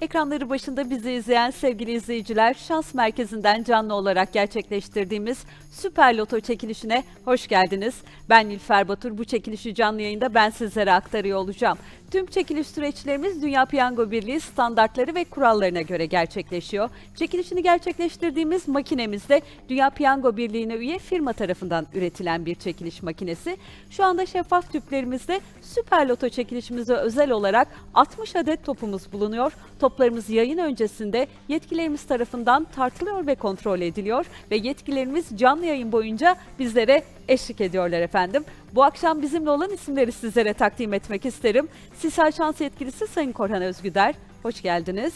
Ekranları başında bizi izleyen sevgili izleyiciler, Şans Merkezi'nden canlı olarak gerçekleştirdiğimiz Süper Loto çekilişine hoş geldiniz. Ben Nilfer Batur. Bu çekilişi canlı yayında ben sizlere aktarıyor olacağım. Tüm çekiliş süreçlerimiz Dünya Piyango Birliği standartları ve kurallarına göre gerçekleşiyor. Çekilişini gerçekleştirdiğimiz makinemizde Dünya Piyango Birliği'ne üye firma tarafından üretilen bir çekiliş makinesi. Şu anda şeffaf tüplerimizde Süper Loto çekilişimize özel olarak 60 adet topumuz bulunuyor. Toplarımız yayın öncesinde yetkilerimiz tarafından tartılıyor ve kontrol ediliyor ve yetkilerimiz canlı yayın boyunca bizlere eşlik ediyorlar efendim. Bu akşam bizimle olan isimleri sizlere takdim etmek isterim. Sisal Şans Yetkilisi Sayın Korhan Özgüder, hoş geldiniz.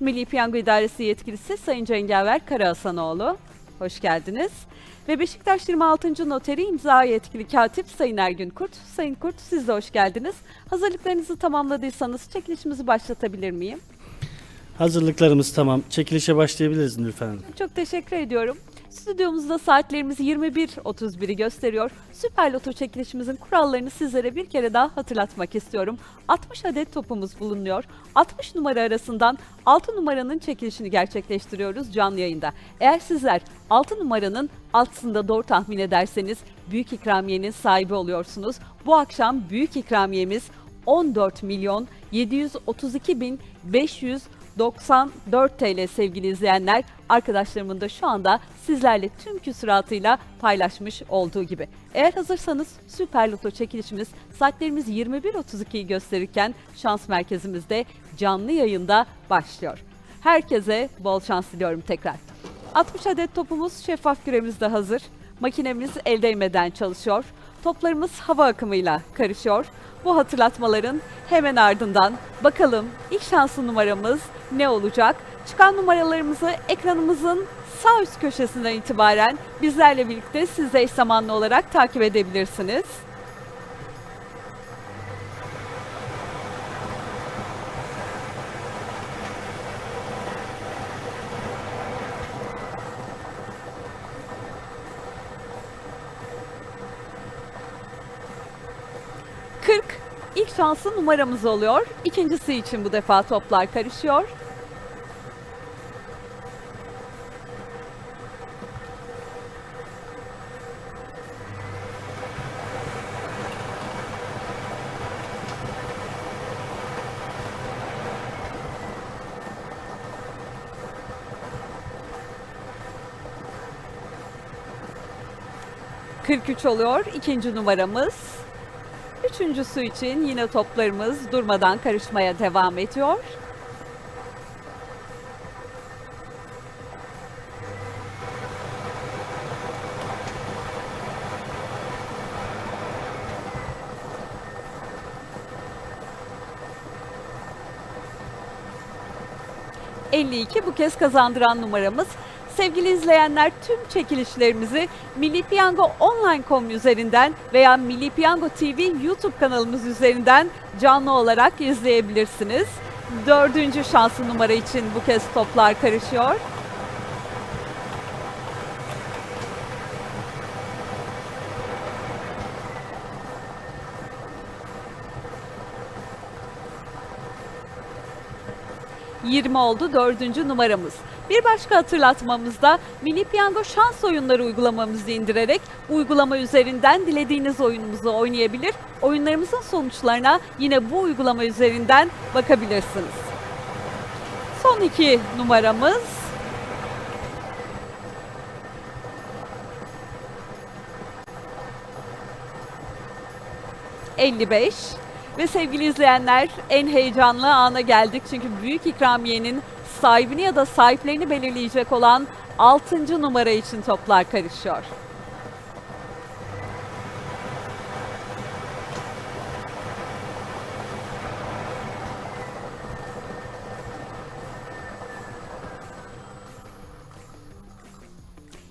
Milli Piyango İdaresi Yetkilisi Sayın Cengaver Karahasanoğlu, hoş geldiniz. Ve Beşiktaş 26. Noteri imza yetkili katip Sayın Ergün Kurt. Sayın Kurt siz de hoş geldiniz. Hazırlıklarınızı tamamladıysanız çekilişimizi başlatabilir miyim? Hazırlıklarımız tamam. Çekilişe başlayabiliriz Nilüfer Hanım. Çok teşekkür ediyorum. Stüdyomuzda saatlerimiz 21.31'i gösteriyor. Süper Loto çekilişimizin kurallarını sizlere bir kere daha hatırlatmak istiyorum. 60 adet topumuz bulunuyor. 60 numara arasından 6 numaranın çekilişini gerçekleştiriyoruz canlı yayında. Eğer sizler 6 numaranın altısında doğru tahmin ederseniz büyük ikramiyenin sahibi oluyorsunuz. Bu akşam büyük ikramiyemiz 14 milyon 732 bin 500 94 TL sevgili izleyenler. Arkadaşlarımın da şu anda sizlerle tüm küsuratıyla paylaşmış olduğu gibi. Eğer hazırsanız Süper Loto çekilişimiz saatlerimiz 21.32'yi gösterirken şans merkezimizde canlı yayında başlıyor. Herkese bol şans diliyorum tekrar. 60 adet topumuz şeffaf küremizde hazır. Makinemiz el değmeden çalışıyor. Toplarımız hava akımıyla karışıyor. Bu hatırlatmaların hemen ardından bakalım ilk şanslı numaramız ne olacak? Çıkan numaralarımızı ekranımızın sağ üst köşesinden itibaren bizlerle birlikte siz de eş zamanlı olarak takip edebilirsiniz. ...40 ilk şanslı numaramız oluyor. İkincisi için bu defa toplar karışıyor. ...43 oluyor ikinci numaramız. Üçüncüsü için yine toplarımız durmadan karışmaya devam ediyor. ...52 bu kez kazandıran numaramız. Sevgili izleyenler tüm çekilişlerimizi Milli Piyango Online.com üzerinden veya Milli Piyango TV YouTube kanalımız üzerinden canlı olarak izleyebilirsiniz. Dördüncü şanslı numara için bu kez toplar karışıyor. ...20 oldu dördüncü numaramız. Bir başka hatırlatmamızda Milli Piyango şans oyunları uygulamamızı indirerek uygulama üzerinden dilediğiniz oyunumuzu oynayabilir. Oyunlarımızın sonuçlarına yine bu uygulama üzerinden bakabilirsiniz. Son iki numaramız ...55 ve sevgili izleyenler en heyecanlı ana geldik çünkü büyük ikramiyenin sahibini ya da sahiplerini belirleyecek olan 6. numara için toplar karışıyor.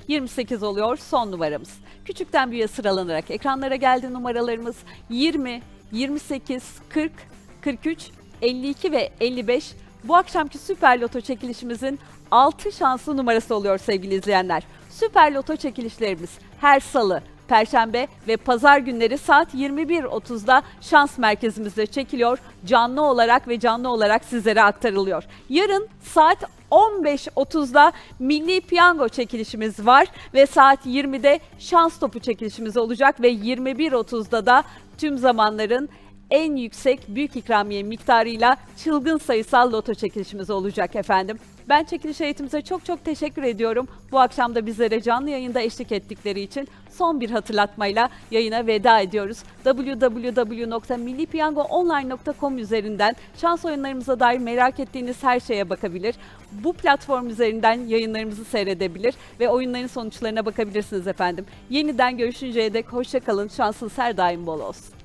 ...28 oluyor son numaramız. Küçükten büyüğe sıralanarak ekranlara geldi numaralarımız 20, 28, 40, 43, 52 ve 55 bu akşamki Süper Loto çekilişimizin 6 şanslı numarası oluyor sevgili izleyenler. Süper Loto çekilişlerimiz her salı Perşembe ve pazar günleri saat 21.30'da şans merkezimizde çekiliyor. Canlı olarak ve canlı olarak sizlere aktarılıyor. Yarın saat 15.30'da Milli Piyango çekilişimiz var ve saat 20'de şans topu çekilişimiz olacak ve 21.30'da da tüm zamanların en yüksek büyük ikramiye miktarıyla çılgın sayısal loto çekilişimiz olacak efendim. Ben çekiliş eğitimimize çok çok teşekkür ediyorum. Bu akşam da bizlere canlı yayında eşlik ettikleri için son bir hatırlatmayla yayına veda ediyoruz. www.millipiyangoonline.com üzerinden şans oyunlarımıza dair merak ettiğiniz her şeye bakabilir. Bu platform üzerinden yayınlarımızı seyredebilir ve oyunların sonuçlarına bakabilirsiniz efendim. Yeniden görüşünceye dek hoşçakalın. Şansınız her daim bol olsun.